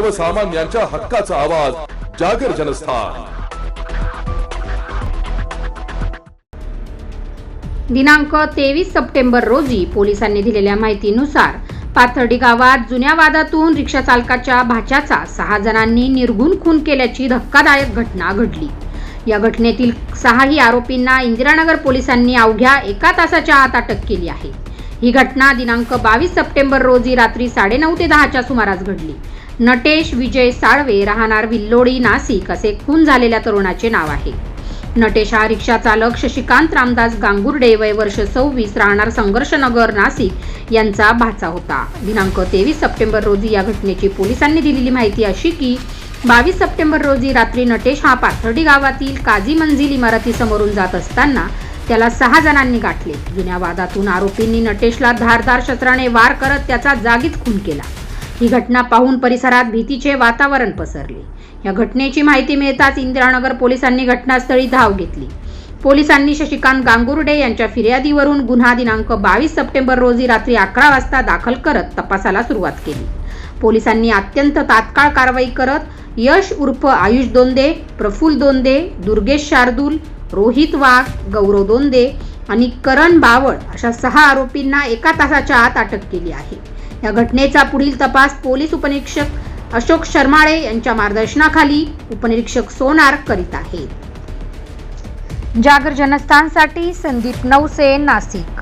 सर्वसामान्यांच्या हक्काचा आवाज जागर जनस्थान. दिनांक तेवीस सप्टेंबर रोजी पोलिसांनी दिलेल्या माहितीनुसार पाथर्डी गावात जुन्या वादातून रिक्षा चालकाच्या भाच्याचा सहा जणांनी निर्गुण खून केल्याची धक्कादायक घटना घडली. या घटनेतील सहाही आरोपींना इंदिरानगर पोलिसांनी अवघ्या एका तासाच्या आत अटक केली आहे. ही घटना दिनांक बावीस सप्टेंबर रोजी रात्री साडेनऊ ते दहाच्या सुमारास घडली. नटेश विजय साळवे राहणार विल्लोडी नाशिक असे खून झालेल्या तरुणाचे नाव आहे. नटेश हा रिक्षा चालक शशिकांत रामदास गांगुर्डे वय वर्ष सव्वीस राहणार संघर्षनगर नाशिक यांचा भाचा होता. दिनांक तेवीस सप्टेंबर रोजी या घटनेची पोलिसांनी दिलेली माहिती अशी की बावीस सप्टेंबर रोजी रात्री नटेश हा पाथर्डी गावातील काझी मंजिल इमारतीसमोरून जात असताना त्याला सहा जणांनी गाठले. जुन्या वादातून आरोपींनी नटेशला धारदार शस्त्राने वार करत त्याचा जागीच खून केला. ही घटना पाहून परिसरात भीतीचे वातावरण पसरले. या घटनेची माहिती मिळताच इंदिरानगर पोलिसांनी घटनास्थळी धाव घेतली. पोलिसांनी शशिकांत गांगुर्डे यांच्या फिर्यादीवरून गुन्हा दिनांक बावीस सप्टेंबर रोजी रात्री अकरा वाजता दाखल करत तपासाला सुरुवात केली. पोलिसांनी अत्यंत तात्काळ कारवाई करत यश उर्फ आयुष दोंदे प्रफुल दोंदे दुर्गेश शार्दूल रोहित वाघ गौरव दोंदे आणि करण बावळ अशा सहा आरोपींना एका तासाच्या आत अटक केली आहे. या घटनेचा पुढील तपास पोलीस उपनिरीक्षक अशोक शर्माळे यांच्या मार्गदर्शनाखाली उपनिरीक्षक सोनार करीत आहेत. जागर जनस्थानसाठी संदीप नवसे नाशिक.